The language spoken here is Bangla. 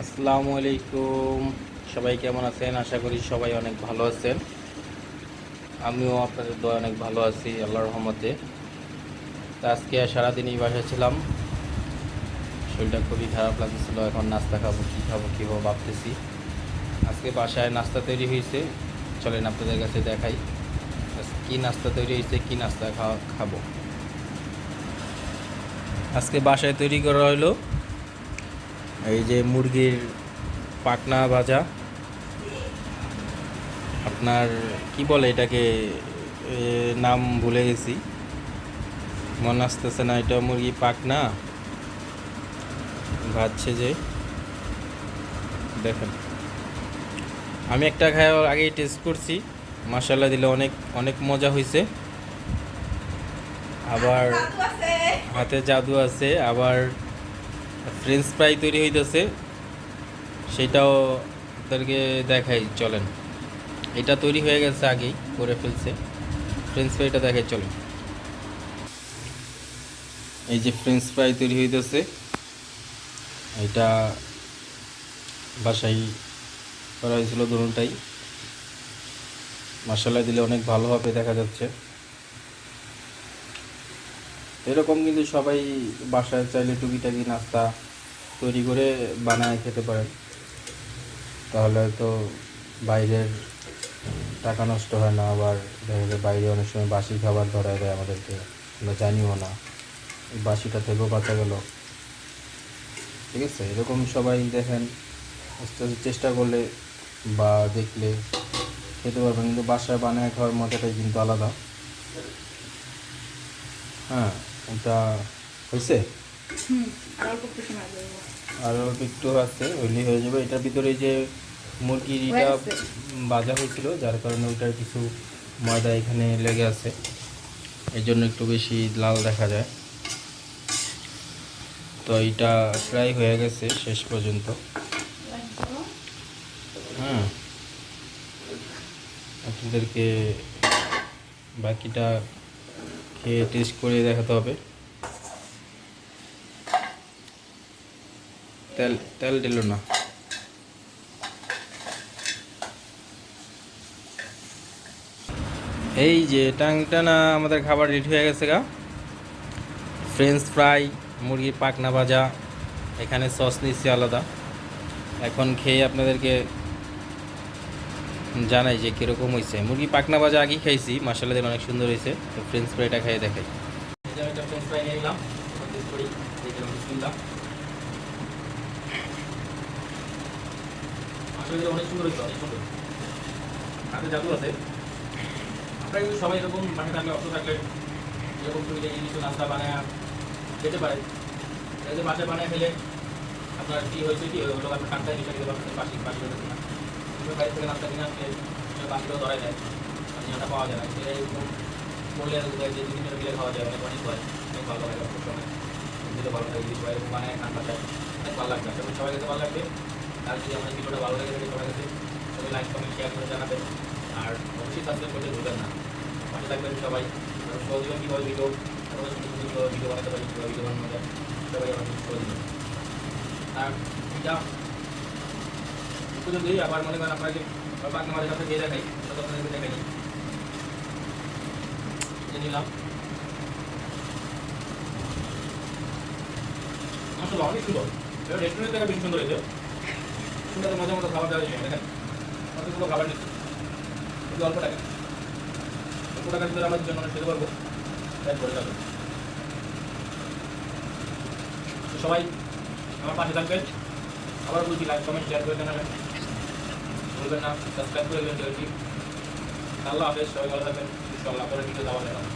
আসসালামু আলাইকুম। সবাই কেমন আছেন? আশা করি সবাই অনেক ভালো আছেন। আমিও আপনাদের দোয়া অনেক ভালো আছি, আল্লাহর রহমতে। তা আজকে সারাদিন এই বাসায় ছিলাম। শরীরটা খুবই খারাপ লাগতেছিল, এখন নাস্তা খাব, কী খাব, কী হব ভাবতেছি। আজকে বাসায় নাস্তা তৈরি হয়েছে। চলেন আপনাদের কাছে দেখাই, কী নাস্তা তৈরি হয়েছে, কী নাস্তা খাওয়া খাব। আজকে বাসায় তৈরি করা হলো এই যে মুরগির পাকনা ভাজা। আপনার কি বলে এটাকে? নাম ভুলে গেছি। মনে আসতেছে না এটা মুরগি পাকনা। ভাজছে যে। দেখেন। আমি একটা খাই আগেই টেস্ট করছি। মাসাল্লা দিলে অনেক অনেক মজা হয়েছে আবার হাতে জাদু আছে। আবার ফ্রেঞ্চ ফ্রাই তৈরি হইতেছে, সেটাও আপনাদেরকে দেখাই, চলেন। এটা তৈরি হয়ে গেছে আগেই, করে ফেলছে। ফ্রেঞ্চ ফ্রাইটা দেখাই, চলেন। এই যে ফ্রেঞ্চ ফ্রাই তৈরি হইতেছে, এটা বাসায় করা হয়েছিল ধরুনটাই মশলা দিলে অনেক ভালো হবে, দেখা যাচ্ছে। এরকম কিন্তু সবাই বাসায় চাইলে টুকিটাকি নাস্তা তৈরি করে বানায় খেতে পারেন। তাহলে তো বাইরের টাকা নষ্ট হয় না, আবার দেখা যায় বাইরে অনেক সময় বাসি খাবার ধরায় দেয় আমাদেরকে, আমরা জানিও না। বাসিটা থেকেও বাঁচা গেল। ঠিক আছে, এরকম সবাই দেখেন, আস্তে আস্তে চেষ্টা করলে বা দেখলে খেতে পারবেন, কিন্তু বাসায় বানায় খাওয়ার মজাটাই কিন্তু আলাদা। হ্যাঁ। এটা হয়েছে? আর অল্প একটু আছে ওইলি হয়ে যাবে। এটার ভিতরে যে মুরগির ইটা গেছে। হয়েছিল যার কারণে ওইটার কিছু ময়দা এখানে লেগে আছে। এই জন্য একটু বেশি লাল দেখা যায়। তো এইটা ফ্রাই হয়ে গেছে শেষ পর্যন্ত। হ্যাঁ আপনাদেরকে বাকিটা খেয়ে টেস্ট করে দেখাতে হবে। তেল তেল দিল না। এই যে টাংটানা আমাদের খাবার রেডি হয়ে গেছে গা। ফ্রেঞ্চ ফ্রাই মুরগির পাকনা ভাজা, এখানে সস নিচ্ছি আলাদা। এখন খেয়ে আপনাদেরকে জানাই যে কীরকম হয়েছে মুরগি পাকনা ভাজা আগেই খাইছি মশলা দিয়ে অনেক সুন্দর হয়েছে তো ফ্রেঞ্চ ফ্রাইটা খেয়ে দেখাই। ফ্রেঞ্চ হয়েছে সবাই বানায় খেলে আপনার কি হয়েছে আপনার গেলে আপনার পাশি পাশি না থেকে নাস্তা কিনে আসলে ধরাই দেয়। আর যেটা পাওয়া যায় না। সেটা এরকম করলে যে দুদিন মিলে খাওয়া যায়, অনেক অনেক হয়। অনেক ভালো হয় অনেক সময়। দিতে ভালো লাগে যদি সবাই বানায় খান বাসায় অনেক ভালো লাগবে। করি সবাই খেতে ভালো লাগবে। আর যদি আমার ভিডিওটা ভালো লাগে থাকে সবাই কাছে সবাই লাইক কমেন্ট শেয়ার করে জানাবেন। আর অবশ্যই সাবস্ক্রাইব করতে ভুলবেন না। পাশে থাকবেন সবাই। সহযোগিতা কীভাবে ভিডিও আরও সুন্দর সুন্দর ভিডিও বানাতে পারি, কীভাবে ভিডিও বানানো যায়, সবাই আমার সহযোগিতা আর এটা একটু যদি আবার মনে করেন আপনাকে পাক আমাদের কাছে দিয়ে দেখাই আপনাদেরকে দেখাই। নিলাম। আসলে অনেক সুন্দর। এটা রেস্টুরেন্ট থেকে বেশি সুন্দর হয়েছে। সুন্দর মজা মতো খাবার হয়েছে, দেখেন। কতগুলো খাবার নিচ্ছে। কিন্তু অল্প টাকা জন্য খেতে পারব। তাই করে যাবে। সবাই আমার পাশে থাকবেন। আবার বলছি লাইক কমেন্ট শেয়ার করে জানাবেন। বলবেন না সাবস্ক্রাইব করে দেবেন আল্লাহ হাফেজ, সবাই ভালো থাকবেন। ইনশাআল্লাহ পরে ভিডিও দেওয়া যাবে